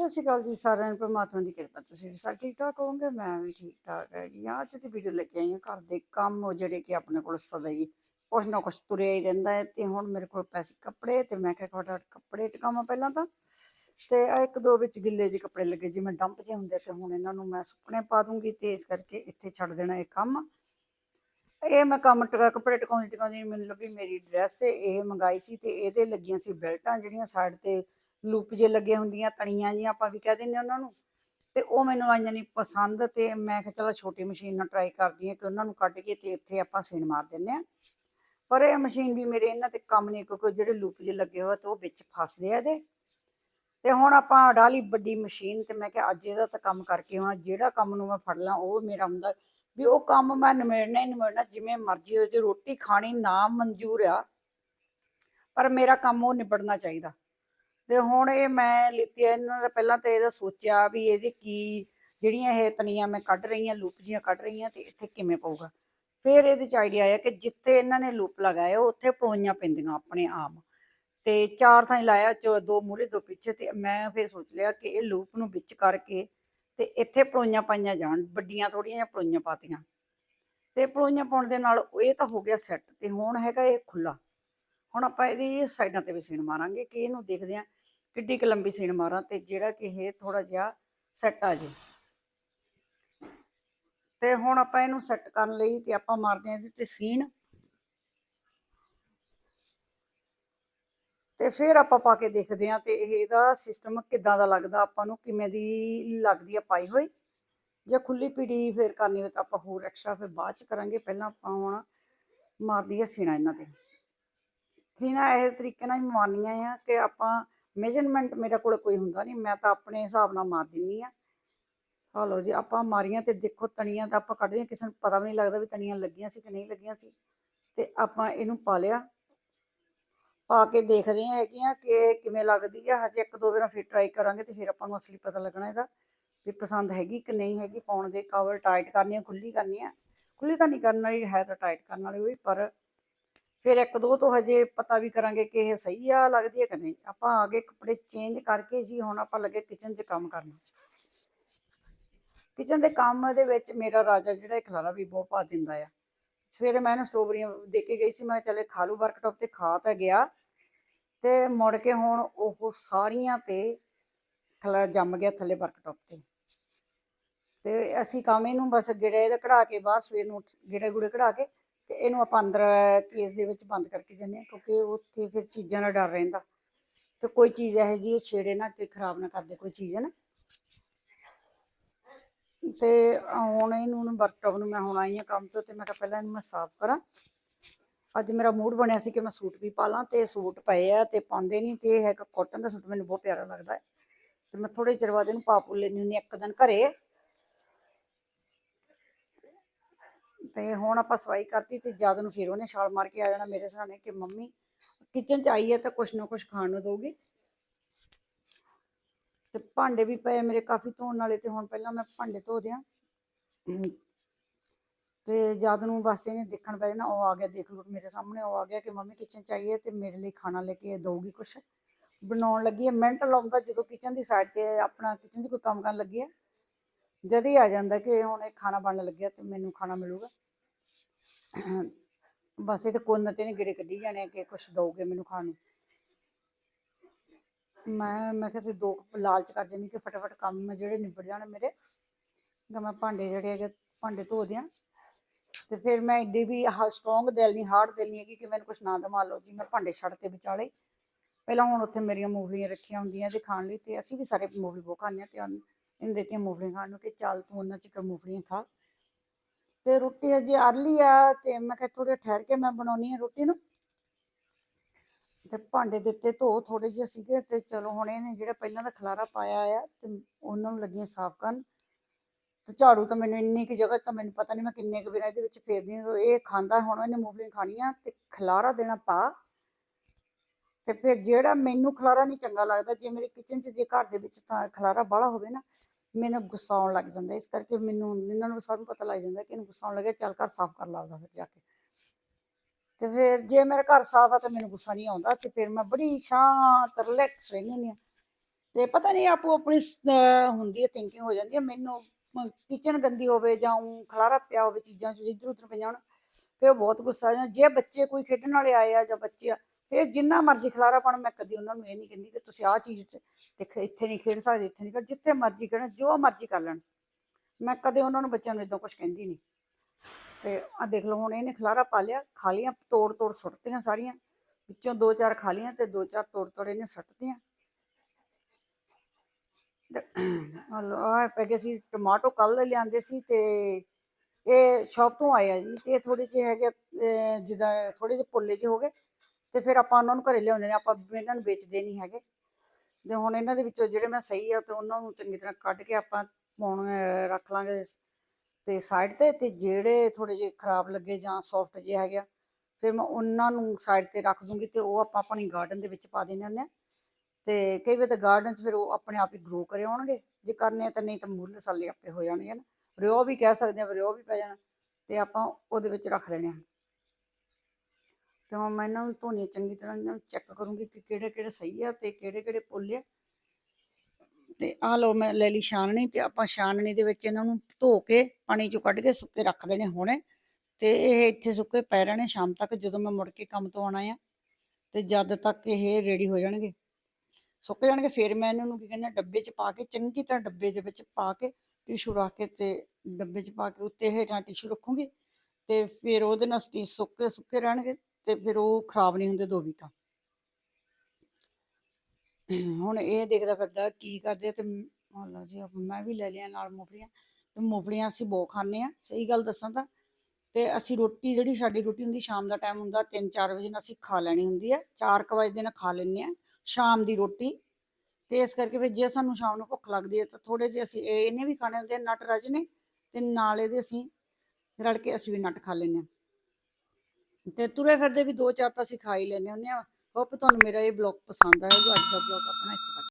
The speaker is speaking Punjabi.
ਸਤਿ ਸ਼੍ਰੀ ਅਕਾਲ ਜੀ ਸਾਰਿਆਂ ਨੂੰ, ਪਰਮਾਤਮਾ ਦੀ ਕਿਰਪਾ, ਤੁਸੀਂ ਵੀ ਸਾਰੇ ਠੀਕ ਠਾਕ ਹੋਵੋਗੇ? ਮੈਂ ਵੀ ਠੀਕ ਠਾਕ ਹੈ। ਜੀ ਅੱਜ ਦੀ ਵੀਡੀਓ ਲੈ ਕੇ ਆਈ ਹਾਂ ਘਰ ਦੇ ਕੰਮ, ਉਹ ਜਿਹੜੇ ਕਿ ਆਪਣੇ ਕੋਲ ਸਦਾ ਹੀ ਕੁਛ ਨਾ ਕੁਛ ਤੁਰਿਆ ਹੀ ਰਹਿੰਦਾ ਹੈ ਤੇ ਹੁਣ ਮੇਰੇ ਕੋਲ ਪੈਸੇ ਕੱਪੜੇ ਤੇ ਮੈਂ ਕਿਹਾ ਫਟਾਫਟ ਕੱਪੜੇ ਟਿਕਾਵਾਂ ਪਹਿਲਾਂ ਤਾਂ। ਤੇ ਆਹ ਇੱਕ ਦੋ ਵਿੱਚ ਗਿੱਲੇ ਜਿਹੇ ਕੱਪੜੇ ਲੱਗੇ ਜਿਵੇਂ ਡੰਪ ਜਿਹੇ ਹੁੰਦੇ ਤੇ ਹੁਣ ਇਹਨਾਂ ਨੂੰ ਮੈਂ ਸੁੱਕਣੇ ਪਾ ਦੂੰਗੀ ਤੇ ਇਸ ਕਰਕੇ ਇੱਥੇ ਛੱਡ ਦੇਣਾ ਇਹ ਕੰਮ। ਇਹ ਮੈਂ ਕੰਮ ਟਿਕਾ ਕੱਪੜੇ ਟਿਕਾਉਂਦੀ ਟਿਕਾਉਂਦੀ ਮੈਨੂੰ ਲੱਭੀ ਮੇਰੀ ਡਰੈਸ ਇਹ ਮੰਗਾਈ ਸੀ ਤੇ ਇਹਦੇ ਲੱਗੀਆਂ ਸੀ ਬੈਲਟਾਂ ਜਿਹੜੀਆਂ ਸਾਈਡ ਤੇ ਲੂਪ ਜੇ ਲੱਗੇ ਹੁੰਦੀਆਂ, ਤਣੀਆਂ ਜੀਆਂ ਆਪਾਂ ਵੀ ਕਹਿ ਦਿੰਦੇ ਉਹਨਾਂ ਨੂੰ, ਤੇ ਉਹ ਮੈਨੂੰ ਆਈਆਂ ਨਹੀਂ ਪਸੰਦ ਤੇ ਮੈਂ ਕਿਹਾ ਚਲੋ ਛੋਟੀ ਮਸ਼ੀਨ ਨਾਲ ਟਰਾਈ ਕਰਦੀ ਹਾਂ ਕਿ ਉਹਨਾਂ ਨੂੰ ਕੱਢ ਕੇ ਤੇ ਇੱਥੇ ਆਪਾਂ ਸੀਨ ਮਾਰ ਦਿੰਦੇ ਆ ਪਰ ਇਹ ਮਸ਼ੀਨ ਵੀ ਮੇਰੇ ਇਹਨਾਂ ਤੇ ਕੰਮ ਨਹੀਂ, ਕਿਉਂਕਿ ਜਿਹੜੇ ਲੂਪ ਜੇ ਲੱਗੇ ਹੋਏ ਤੇ ਉਹ ਵਿੱਚ ਫਸਦੇ ਆ ਇਹਦੇ। ਤੇ ਹੁਣ ਆਪਾਂ ਡਾਲੀ ਵੱਡੀ ਮਸ਼ੀਨ ਤੇ ਮੈਂ ਕਿਹਾ ਅੱਜ ਇਹਦਾ ਤਾਂ ਕੰਮ ਕਰਕੇ ਹੁਣ ਜਿਹੜਾ ਕੰਮ ਨੂੰ ਮੈਂ ਫੜ ਲਾਂ, ਉਹ ਮੇਰਾ ਹੁੰਦਾ ਵੀ ਉਹ ਕੰਮ ਮੈਂ ਨਿਮੇੜਨਾ ਹੀ ਨਿਮੇੜਨਾ, ਜਿਵੇਂ ਮਰਜ਼ੀ ਹੋ ਜੇ ਰੋਟੀ ਖਾਣੀ ਨਾ ਮਨਜ਼ੂਰ ਆ, ਪਰ ਮੇਰਾ ਕੰਮ ਉਹ ਨਿਬੜਨਾ ਚਾਹੀਦਾ। ਤੇ ਹੁਣ ਇਹ ਮੈਂ ਲਿੱਤੀ ਆ, ਇਹਨਾਂ ਦਾ ਪਹਿਲਾਂ ਤਾਂ ਇਹਦਾ ਸੋਚਿਆ ਵੀ ਇਹਦੇ ਕੀ, ਜਿਹੜੀਆਂ ਇਹ ਤਨੀਆਂ ਮੈਂ ਕੱਢ ਰਹੀ ਹਾਂ ਲੂਪ ਜੀਆਂ ਕੱਢ ਰਹੀ ਹਾਂ ਤੇ ਇੱਥੇ ਕਿਵੇਂ ਪਊਗਾ। ਫਿਰ ਇਹਦੇ ਚ ਆਈਡੀਆ ਆਇਆ ਕਿ ਜਿੱਥੇ ਇਹਨਾਂ ਨੇ ਲੂਪ ਲਗਾਇਆ, ਉੱਥੇ ਪਲੋਈਆਂ ਪੈਂਦੀਆਂ ਆਪਣੇ ਆਪ ਤੇ ਚਾਰ ਥਾਂ ਲਾਇਆ, ਚੋ ਦੋ ਮੂਹਰੇ, ਦੋ ਪਿੱਛੇ ਤੇ ਮੈਂ ਫਿਰ ਸੋਚ ਲਿਆ ਕਿ ਇਹ ਲੂਪ ਨੂੰ ਵਿੱਚ ਕਰਕੇ ਤੇ ਇੱਥੇ ਪਲੋਈਆਂ ਪਾਈਆਂ ਜਾਣ, ਵੱਡੀਆਂ ਥੋੜੀਆਂ ਜਿਹੀਆਂ ਪਲੋਈਆਂ ਪਾਤੀਆਂ। ਤੇ ਪਲੋਈਆਂ ਪਾਉਣ ਦੇ ਨਾਲ ਇਹ ਤਾਂ ਹੋ ਗਿਆ ਸੈੱਟ ਤੇ ਹੁਣ ਹੈਗਾ ਇਹ ਖੁੱਲਾ ਹੁਣ ਆਪਾਂ ਇਹਦੀ ਸਾਈਡਾਂ ਤੇ ਵੀ ਸੀਨ ਮਾਰਾਂਗੇ ਕਿ ਇਹਨੂੰ ਦੇਖਦੇ ਆ ਕਿੱਡੀ ਕੁ ਲੰਬੀ ਸੀਨ ਮਾਰਾਂ ਤੇ ਜਿਹੜਾ ਕਿ ਇਹ ਥੋੜਾ ਜਿਹਾ ਸੈੱਟ ਆ ਜੇ। ਤੇ ਹੁਣ ਆਪਾਂ ਇਹਨੂੰ ਸੈੱਟ ਕਰਨ ਲਈ ਤੇ ਆਪਾਂ ਮਾਰਦੇ ਆ ਇਹਦੇ ਤੇ ਸੀਨ ਤੇ ਫਿਰ ਆਪਾਂ ਪਾ ਕੇ ਦੇਖਦੇ ਆ ਤੇ ਇਹਦਾ ਸਿਸਟਮ ਕਿੱਦਾਂ ਦਾ ਲੱਗਦਾ, ਆਪਾਂ ਨੂੰ ਕਿਵੇਂ ਦੀ ਲੱਗਦੀ ਆ ਪਾਈ ਹੋਈ। ਜੇ ਖੁੱਲੀ ਪੀੜੀ ਫਿਰ ਕਰਨੀ ਹੋਵੇ ਤਾਂ ਆਪਾਂ ਹੋਰ ਐਕਸਟਰਾ ਫਿਰ ਬਾਅਦ ਚ ਕਰਾਂਗੇ। ਪਹਿਲਾਂ ਆਪਾਂ ਹੁਣ ਮਾਰਦੀ ਆ ਸੀਣਾ ਇਹਨਾਂ ਤੇ। ਸੀਨਾ ਇਹ ਤਰੀਕੇ ਨਾਲ ਹੀ ਮਾਰਨੀਆਂ ਆ ਕਿ ਆਪਾਂ ਮੇਜਰਮੈਂਟ ਮੇਰੇ ਕੋਲ ਕੋਈ ਹੁੰਦਾ ਨਹੀਂ, ਮੈਂ ਤਾਂ ਆਪਣੇ ਹਿਸਾਬ ਨਾਲ ਮਾਰ ਦਿੰਨੀ ਆ। ਆ ਲਓ ਜੀ, ਆਪਾਂ ਮਾਰੀਆਂ ਤੇ ਦੇਖੋ ਤਣੀਆਂ ਤਾਂ ਆਪਾਂ ਕੱਢਦੇ ਹਾਂ, ਕਿਸੇ ਨੂੰ ਪਤਾ ਵੀ ਨਹੀਂ ਲੱਗਦਾ ਵੀ ਤਣੀਆਂ ਲੱਗੀਆਂ ਸੀ ਕਿ ਨਹੀਂ ਲੱਗੀਆਂ ਸੀ। ਤੇ ਆਪਾਂ ਇਹਨੂੰ ਪਾ ਲਿਆ। ਪਾ ਕੇ ਦੇਖਦੇ ਹਾਂ ਹੈਗੀਆਂ ਕਿ ਕਿਵੇਂ ਲੱਗਦੀ ਆ। ਹਜੇ ਇੱਕ ਦੋ ਵਾਰ ਫਿਰ ਟਰਾਈ ਕਰਾਂਗੇ ਤੇ ਫਿਰ ਆਪਾਂ ਨੂੰ ਅਸਲੀ ਪਤਾ ਲੱਗਣਾ ਇਹਦਾ ਵੀ ਪਸੰਦ ਹੈਗੀ ਕਿ ਨਹੀਂ ਹੈਗੀ। ਪਾਉਣ ਦੇ ਕਵਰ ਟਾਈਟ ਕਰਨੀ ਆ ਖੁੱਲੀ ਕਰਨੀ ਆ। ਖੁੱਲੀ ਤਾਂ ਨਹੀਂ ਕਰਨ ਵਾਲੀ, ਹੈ ਤਾਂ ਟਾਈਟ ਕਰਨ ਵਾਲੀ ਹੋਈ, ਪਰ ਫਿਰ ਇੱਕ ਦੋ ਤੋਂ ਹਜੇ ਪਤਾ ਵੀ ਕਰਾਂਗੇ ਕਿ ਇਹ ਸਹੀ ਆ, ਲੱਗਦੀ ਹੈ ਕਿ ਨਹੀਂ। ਆਪਾਂ ਆ ਆਗੇ ਕੱਪੜੇ ਚੇਂਜ ਕਰਕੇ ਜੀ, ਹੁਣ ਆਪਾਂ ਲੱਗੇ ਕਿਚਨ 'ਚ ਕੰਮ ਕਰਨਾ। ਕਿਚਨ ਦੇ ਕੰਮ ਦੇ ਵਿੱਚ ਮੇਰਾ ਰਾਜਾ ਜਿਹੜਾ ਇਹ ਖਲਾਰਾ ਵੀ ਬਹੁਤ ਪਾ ਦਿੰਦਾ ਆ। ਸਵੇਰੇ ਮੈਂ ਨਾ ਸਟ੍ਰਾਬੇਰੀਆਂ ਦੇ ਕੇ ਗਈ ਸੀ, ਮੈਂ ਕਿਹਾ ਚੱਲੇ ਖਾ ਲੂ ਵਰਕਟਾਪ ਤੇ ਖਾ ਤਾਂ ਗਿਆ। ਤੇ ਮੁੜ ਕੇ ਹੁਣ ਉਹ ਸਾਰੀਆਂ ਤੇ ਖਲਾ ਜੰਮ ਗਿਆ ਥੱਲੇ ਵਰਕਟਾਪ ਤੇ। ਤੇ ਅਸੀਂ ਕੰਮ ਇਹਨੂੰ ਬਸ ਗਿੜੇ ਇਹਦਾ ਕਢਾ ਕੇ ਬਾਅਦ ਸਵੇਰ ਨੂੰ ਗਿੜੇ ਗੁੜੇ ਕਢਾ ਕੇ ਤੇ ਇਹਨੂੰ ਆਪਾਂ ਅੰਦਰ ਕੇਸ ਦੇ ਵਿੱਚ ਬੰਦ ਕਰਕੇ ਜਾਂਦੇ ਹਾਂ, ਕਿਉਂਕਿ ਉੱਥੇ ਫਿਰ ਚੀਜ਼ਾਂ ਦਾ ਡਰ ਰਹਿੰਦਾ। ਤੇ ਕੋਈ ਚੀਜ਼ ਇਹੋ ਜਿਹੀ ਛੇੜੇ ਨਾ ਤੇ ਖਰਾਬ ਨਾ ਕਰਦੇ, ਕੋਈ ਚੀਜ਼ ਹੈ ਨਾ। ਤੇ ਹੁਣ ਇਹਨੂੰ ਵਰਕਟਾਪ ਨੂੰ ਮੈਂ ਹੁਣ ਆਈ ਹਾਂ ਕੰਮ ਤੋਂ ਤੇ ਮੈਂ ਕਿਹਾ ਪਹਿਲਾਂ ਇਹਨੂੰ ਮੈਂ ਸਾਫ਼ ਕਰਾਂ। ਅੱਜ ਮੇਰਾ ਮੂਡ ਬਣਿਆ ਸੀ ਕਿ ਮੈਂ ਸੂਟ ਵੀ ਪਾ ਲਾਂ ਤੇ ਸੂਟ ਪਏ ਆ ਤੇ ਪਾਉਂਦੇ ਨਹੀਂ ਤੇ ਇਹ ਹੈਗਾ ਕਾਟਨ ਦਾ ਸੂਟ ਮੈਨੂੰ ਬਹੁਤ ਪਿਆਰਾ ਲੱਗਦਾ ਹੈ। ਤੇ ਮੈਂ ਥੋੜੇ ਚਿਰ ਬਾਅਦ ਇਹਨੂੰ ਪਾ ਪੂ ਲੈਣੀ ਹੁੰਦੀ ਹਾਂ ਇੱਕ ਦਿਨ ਘਰੇ। ਤੇ ਹੁਣ ਆਪਾਂ ਸਫ਼ਾਈ ਕਰਤੀ ਤੇ ਜਦ ਨੂੰ ਫਿਰ ਉਹਨੇ ਛਾਲ ਮਾਰ ਕੇ ਆ ਜਾਣਾ ਮੇਰੇ ਸਾਹਮਣੇ ਕਿ ਮੰਮੀ ਕਿਚਨ ਚ ਆਈ ਹੈ ਤਾਂ ਕੁਛ ਨਾ ਕੁਛ ਖਾਣ ਨੂੰ ਦਊਗੀ। ਤੇ ਭਾਂਡੇ ਵੀ ਪਏ ਮੇਰੇ ਕਾਫੀ ਧੋਣ ਵਾਲੇ ਤੇ ਹੁਣ ਪਹਿਲਾਂ ਮੈਂ ਭਾਂਡੇ ਧੋ ਦਿਆਂ। ਤੇ ਜਦ ਨੂੰ ਬਸ ਇਹਨੇ ਦੇਖਣ ਪੈ ਜਾਣਾ ਉਹ ਆ ਗਿਆ, ਦੇਖ ਲਓ ਮੇਰੇ ਸਾਹਮਣੇ ਉਹ ਆ ਗਿਆ ਕਿ ਮੰਮੀ ਕਿਚਨ ਚ ਆਈ ਹੈ ਤੇ ਮੇਰੇ ਲਈ ਖਾਣਾ ਲੈ ਕੇ ਦਊਗੀ ਕੁਛ। ਬਣਾਉਣ ਲੱਗੀ ਹੈ ਮਿੰਟ ਲਾਉਂਦਾ ਜਦੋਂ ਕਿਚਨ ਦੀ ਸਾਈਡ ਤੇ ਆਪਣਾ ਕਿਚਨ 'ਚ ਕੋਈ ਕੰਮ ਕਰਨ ਲੱਗੀ ਹੈ। ਜਦ ਹੀ ਆ ਜਾਂਦਾ ਕਿ ਹੁਣ ਇਹ ਖਾਣਾ ਬਣਨ ਲੱਗਿਆ ਤੇ ਮੈਨੂੰ ਖਾਣਾ ਮਿਲੂਗਾ। ਬਸ ਇਹ ਤੇ ਕੋਨ ਤੇ ਨੇ ਗਿੜੇ ਕੱਢੀ ਜਾਣੇ ਕਿ ਕੁਛ ਦਊਗੇ ਮੈਨੂੰ ਖਾਣ ਨੂੰ। ਮੈਂ ਮੈਂ ਕਿਹਾ ਦੋ ਲਾਲਚ ਕਰ ਜਾਂਦੀ ਕਿ ਫਟਾਫਟ ਕੰਮ ਜਿਹੜੇ ਨਿਬੜ ਜਾਣ ਮੇਰੇ ਕਿ ਮੈਂ ਭਾਂਡੇ ਜਿਹੜੇ ਹੈਗੇ ਭਾਂਡੇ ਧੋ ਦਿਆਂ। ਤੇ ਫਿਰ ਮੈਂ ਏਡੀ ਵੀ ਆਹ ਸਟਰੋਂਗ ਦਿਲ ਨਹੀਂ ਹਾਰਡ ਦਿਲ ਨਹੀਂ ਹੈਗੀ ਕਿ ਮੈਨੂੰ ਕੁਛ ਨਾ ਦਮਾ ਲਓ ਜੀ, ਮੈਂ ਭਾਂਡੇ ਛੱਡ ਤੇ ਵਿਚਾਲੇ ਪਹਿਲਾਂ ਹੁਣ ਉੱਥੇ ਮੇਰੀਆਂ ਮੂਵਲੀਆਂ ਰੱਖੀਆਂ ਹੁੰਦੀਆਂ ਤੇ ਖਾਣ ਲਈ ਤੇ ਅਸੀਂ ਵੀ ਸਾਰੇ ਮੂਵਲੀ ਬਹੁਤ ਖਾਂਦੇ ਹਾਂ ਤੇ ਇਹਨੂੰ ਦਿੱਤੀਆਂ ਮੂਵਲੀਆਂ ਖਾਣ ਨੂੰ ਕਿ ਚੱਲ ਤੂੰ ਉਹਨਾਂ ਚ ਇੱਕ ਖਾ? ਤੇ ਰੋਟੀ ਹਜੇ ਅਰਲੀ ਆ ਤੇ ਮੈਂ ਕਿਹਾ ਥੋੜੇ ਠਹਿਰ ਕੇ ਮੈਂ ਬਣਾਉਣੀ ਆ ਰੋਟੀ ਨੂੰ। ਤੇ ਭਾਂਡੇ ਦਿੱਤੇ ਧੋ ਥੋੜੇ ਜਿਹੇ ਸੀਗੇ ਤੇ ਚਲੋ ਹੁਣ ਇਹਨੇ ਜਿਹੜਾ ਪਹਿਲਾਂ ਦਾ ਖਲਾਰਾ ਪਾਇਆ ਆ ਤੇ ਉਹਨਾਂ ਨੂੰ ਲੱਗੀਆਂ ਸਾਫ਼ ਕਰਨ। ਤੇ ਝਾੜੂ ਤਾਂ ਮੈਨੂੰ ਇੰਨੀ ਕਿ ਜਗ੍ਹਾ ਤਾਂ ਮੈਨੂੰ ਪਤਾ ਨਹੀਂ ਮੈਂ ਕਿੰਨੇ ਕੁ ਵਾਰ ਇਹਦੇ ਵਿੱਚ ਫੇਰਦੀ ਹਾਂ। ਇਹ ਖਾਂਦਾ ਹੁਣ ਇਹਨੇ ਮੂੰਗਫਲੀਆਂ ਖਾਣੀਆਂ ਤੇ ਖਲਾਰਾ ਦੇਣਾ ਪਾ। ਤੇ ਫਿਰ ਜਿਹੜਾ ਮੈਨੂੰ ਖਲਾਰਾ ਨਹੀਂ ਚੰਗਾ ਲੱਗਦਾ, ਜੇ ਮੇਰੇ ਕਿਚਨ 'ਚ ਜੇ ਘਰ ਦੇ ਵਿੱਚ ਤਾਂ ਖਲਾਰਾ ਬਾਹਲਾ ਹੋਵੇ ਨਾ ਮੈਨੂੰ ਗੁੱਸਾ ਆਉਣ ਲੱਗ ਜਾਂਦਾ, ਇਸ ਕਰਕੇ ਮੈਨੂੰ ਇਹਨਾਂ ਨੂੰ ਸਭ ਨੂੰ ਪਤਾ ਲੱਗ ਜਾਂਦਾ ਕਿ ਇਹਨੂੰ ਗੁੱਸਾ ਆਉਣ ਲੱਗਿਆ, ਚੱਲ ਘਰ ਸਾਫ਼ ਕਰ ਲਾਉਂਦਾ ਫਿਰ ਜਾ ਕੇ। ਤੇ ਫਿਰ ਜੇ ਮੇਰਾ ਘਰ ਸਾਫ਼ ਆ ਤਾਂ ਮੈਨੂੰ ਗੁੱਸਾ ਨਹੀਂ ਆਉਂਦਾ ਤੇ ਫਿਰ ਮੈਂ ਬੜੀ ਸ਼ਾਂਤ ਰਿਲੈਕਸ ਰਹਿੰਦੀ ਹੁੰਦੀ ਹਾਂ। ਤੇ ਪਤਾ ਨਹੀਂ ਆਪੋ ਆਪਣੀ ਅਹ ਹੁੰਦੀ ਹੈ ਥਿੰਕਿੰਗ ਹੋ ਜਾਂਦੀ ਹੈ, ਮੈਨੂੰ ਕਿਚਨ ਗੰਦੀ ਹੋਵੇ ਜਾਂ ਖਲਾਰਾ ਪਿਆ ਹੋਵੇ, ਚੀਜ਼ਾਂ ਚ ਇੱਧਰ ਉੱਧਰ ਪਈਆਂ ਹੋਣ, ਫਿਰ ਉਹ ਬਹੁਤ ਗੁੱਸਾ ਆ ਜਾਂਦਾ। ਜੇ ਬੱਚੇ ਕੋਈ ਖੇਡਣ ਵਾਲੇ ਆਏ ਆ ਜਾਂ ਬੱਚੇ ਆ ਫਿਰ ਜਿੰਨਾ ਮਰਜ਼ੀ ਖਲਾਰਾ ਪਾਉਣ ਮੈਂ ਕਦੀ ਉਹਨਾਂ ਨੂੰ ਇਹ ਨਹੀਂ ਕਹਿੰਦੀ ਕਿ ਤੁਸੀਂ ਆਹ ਚੀਜ਼ ਤੇ ਇੱਥੇ ਨਹੀਂ ਖੇਡ ਸਕਦੇ ਇੱਥੇ ਨਹੀਂ ਕਰ ਜਿੱਥੇ ਮਰਜ਼ੀ ਖੇਡਣ ਜੋ ਮਰਜ਼ੀ ਕਰ ਲੈਣ। ਮੈਂ ਕਦੇ ਉਹਨਾਂ ਨੂੰ ਬੱਚਿਆਂ ਨੂੰ ਇਦਾਂ ਕੁਝ ਕਹਿੰਦੀ ਨਹੀਂ। ਤੇ ਆ ਦੇਖ ਲਓ ਹੁਣ ਇਹਨੇ ਖਲਾਰਾ ਪਾ ਲਿਆ ਖਾਲੀਆਂ ਤੋੜ ਤੋੜ ਸੁੱਟਤੀਆਂ ਸਾਰੀਆਂ ਵਿੱਚੋਂ ਦੋ ਚਾਰ ਖਾਲੀਆਂ ਤੇ ਦੋ ਚਾਰ ਤੋੜ ਤੋੜ ਇਹਨੇ ਸੁੱਟਤੀਆਂ। ਆ ਪੈ ਸੀ ਟਮਾਟੋ ਕੱਲ ਲਿਆਂਦੇ ਸੀ ਤੇ ਇਹ ਸ਼ਾਪ ਤੋਂ ਆਇਆ ਜੀ ਤੇ ਥੋੜੇ ਜਿਹੇ ਹੈਗੇ ਅਹ, ਜਿੱਦਾਂ ਥੋੜੇ ਜਿਹੇ ਪੁੱਲੇ ਜਿਹੇ ਹੋ ਗਏ। ਤੇ ਫਿਰ ਆਪਾਂ ਉਹਨਾਂ ਨੂੰ ਘਰੇ ਲਿਆਉਂਦੇ ਨੇ, ਆਪਾਂ ਇਹਨਾਂ ਨੂੰ ਵੇਚਦੇ ਨਹੀਂ ਹੈਗੇ। ਤੇ ਹੁਣ ਇਹਨਾਂ ਦੇ ਵਿੱਚੋਂ ਜਿਹੜੇ ਮੈਂ ਸਹੀ ਆ, ਤੇ ਉਹਨਾਂ ਨੂੰ ਚੰਗੀ ਤਰ੍ਹਾਂ ਕੱਢ ਕੇ ਆਪਾਂ ਪਾਉਣ ਰੱਖ ਲਾਂਗੇ ਤੇ ਸਾਈਡ ਤੇ ਤੇ ਜਿਹੜੇ ਥੋੜੇ ਜਿਹੇ ਖਰਾਬ ਲੱਗੇ ਜਾਂ ਸੌਫਟ ਜਿਹੇ ਹੈਗੇ ਆ, ਫਿਰ ਮੈਂ ਉਹਨਾਂ ਨੂੰ ਸਾਈਡ ਤੇ ਰੱਖ ਦੂੰਗੀ ਤੇ ਉਹ ਆਪਾਂ ਆਪਣੀ ਗਾਰਡਨ ਦੇ ਵਿੱਚ ਪਾ ਦੇਣੇ ਹੁੰਦੇ ਆ। ਤੇ ਕਈ ਵਾਰ ਤਾਂ ਗਾਰਡਨ 'ਚ ਫਿਰ ਉਹ ਆਪਣੇ ਆਪ ਹੀ ਗਰੋ ਕਰੇ ਆਉਣਗੇ ਜੇ ਕਰਨੇ ਆ ਤਾਂ ਨਹੀਂ ਤਾਂ ਮੁੱਲ ਸਾਲੇ ਆਪੇ ਹੋ ਜਾਣਗੇ ਨਾ ਰਿਓ ਵੀ ਕਹਿ ਸਕਦੇ ਆ ਰਿਓ ਵੀ ਪੈ ਜਾਣਾ, ਤੇ ਆਪਾਂ ਉਹਦੇ ਵਿੱਚ ਰੱਖ ਲੈਣੇ ਆ। ਤੇ ਹੁਣ ਮੈਂ ਇਹਨਾਂ ਨੂੰ ਧੋਣੀ ਚੰਗੀ ਤਰ੍ਹਾਂ ਇਹਨਾਂ ਨੂੰ ਚੈੱਕ ਕਰੂੰਗੀ ਕਿ ਕਿਹੜੇ ਕਿਹੜੇ ਸਹੀ ਆ ਤੇ ਕਿਹੜੇ ਕਿਹੜੇ ਪੁੱਲ ਆ। ਤੇ ਆ ਲਓ ਮੈਂ ਲੈ ਲਈ ਛਾਨਣੀ ਤੇ ਆਪਾਂ ਛਾਨਣੀ ਦੇ ਵਿੱਚ ਇਹਨਾਂ ਨੂੰ ਧੋ ਕੇ ਪਾਣੀ ਚੋਂ ਕੱਢ ਕੇ ਸੁੱਕੇ ਰੱਖ ਦੇਣੇ ਹੁਣੇ। ਤੇ ਇਹ ਇੱਥੇ ਸੁੱਕੇ ਪੈ ਰਹਿਣੇ ਸ਼ਾਮ ਤੱਕ ਜਦੋਂ ਮੈਂ ਮੁੜ ਕੇ ਕੰਮ ਤੋਂ ਆਉਣਾ ਆ ਤੇ ਜਦ ਤੱਕ ਇਹ ਰੈਡੀ ਹੋ ਜਾਣਗੇ। ਸੁੱਕ ਜਾਣਗੇ, ਫਿਰ ਮੈਂ ਇਹਨਾਂ ਨੂੰ ਕੀ ਕਹਿੰਦਾ ਡੱਬੇ 'ਚ ਪਾ ਕੇ ਚੰਗੀ ਤਰ੍ਹਾਂ ਡੱਬੇ ਦੇ ਵਿੱਚ ਪਾ ਕੇ ਟਿਸ਼ੂ ਰੱਖ ਕੇ ਤੇ ਡੱਬੇ 'ਚ ਪਾ ਕੇ ਉੱਤੇ ਹੇਠਾਂ ਟਿਸ਼ੂ ਰੱਖੂੰਗੀ ਤੇ ਫਿਰ ਉਹਦੇ ਨਾਲ ਸਟੀਚ ਸੁੱਕੇ ਸੁੱਕੇ ਰਹਿਣਗੇ। ਤੇ ਫਿਰ ਉਹ ਖਰਾਬ ਨਹੀਂ ਹੁੰਦੇ ਦੋ ਵੀਕਾਂ ਹੁਣ ਇਹ ਦੇਖਦਾ ਫਿਰਦਾ ਕੀ ਕਰਦੇ ਤੇ ਮੰਨ ਲਓ ਜੀ, ਆਪ- ਮੈਂ ਵੀ ਲੈ ਲਿਆ ਨਾਲ ਮੂੰਗਫਲੀਆਂ। ਤੇ ਮੂੰਗਫਲੀਆਂ ਅਸੀਂ ਬਹੁਤ ਖਾਂਦੇ ਆ ਸਹੀ ਗੱਲ ਦੱਸਾਂ ਤਾਂ। ਤੇ ਅਸੀਂ ਰੋਟੀ, ਜਿਹੜੀ ਸਾਡੀ ਰੋਟੀ ਹੁੰਦੀ ਸ਼ਾਮ ਦਾ ਟਾਈਮ ਹੁੰਦਾ 3-4 ਵਜੇ ਨਾਲ ਅਸੀਂ ਖਾ ਲੈਣੀ ਹੁੰਦੀ ਹੈ। 4 ਵਜੇ ਦੇ ਨਾਲ ਖਾ ਲੈਂਦੇ ਆ ਸ਼ਾਮ ਦੀ ਰੋਟੀ। ਤੇ ਇਸ ਕਰਕੇ ਫਿਰ ਜੇ ਸਾਨੂੰ ਸ਼ਾਮ ਨੂੰ ਭੁੱਖ ਲੱਗਦੀ ਹੈ ਤਾਂ ਥੋੜੇ ਜਿਹੇ ਅਸੀਂ ਇਹ- ਇਹਨੇ ਵੀ ਖਾਣੇ ਹੁੰਦੇ ਆ, ਨਟ ਰਜ ਨੇ ਤੇ ਨਾਲ ਇਹਦੇ ਅਸੀਂ ਰਲ ਕੇ ਅਸੀਂ ਵੀ ਨਟ ਖਾ ਲੈਂਦੇ ਆ ਤੇ ਤੁਰੇ ਫਿਰਦੇ ਵੀ ਦੋ ਚਾਰ ਤਾਂ ਅਸੀਂ ਖਾ ਹੀ ਲੈਂਦੇ ਹੁੰਦੇ ਆ। ਹੋਪ ਤੁਹਾਨੂੰ ਮੇਰਾ ਇਹ ਬਲੌਗ ਪਸੰਦ ਆਏਗਾ ਅੱਜ ਦਾ ਬਲੌਗ ਆਪਣਾ ਇੱਥੇ ਤੱਕ।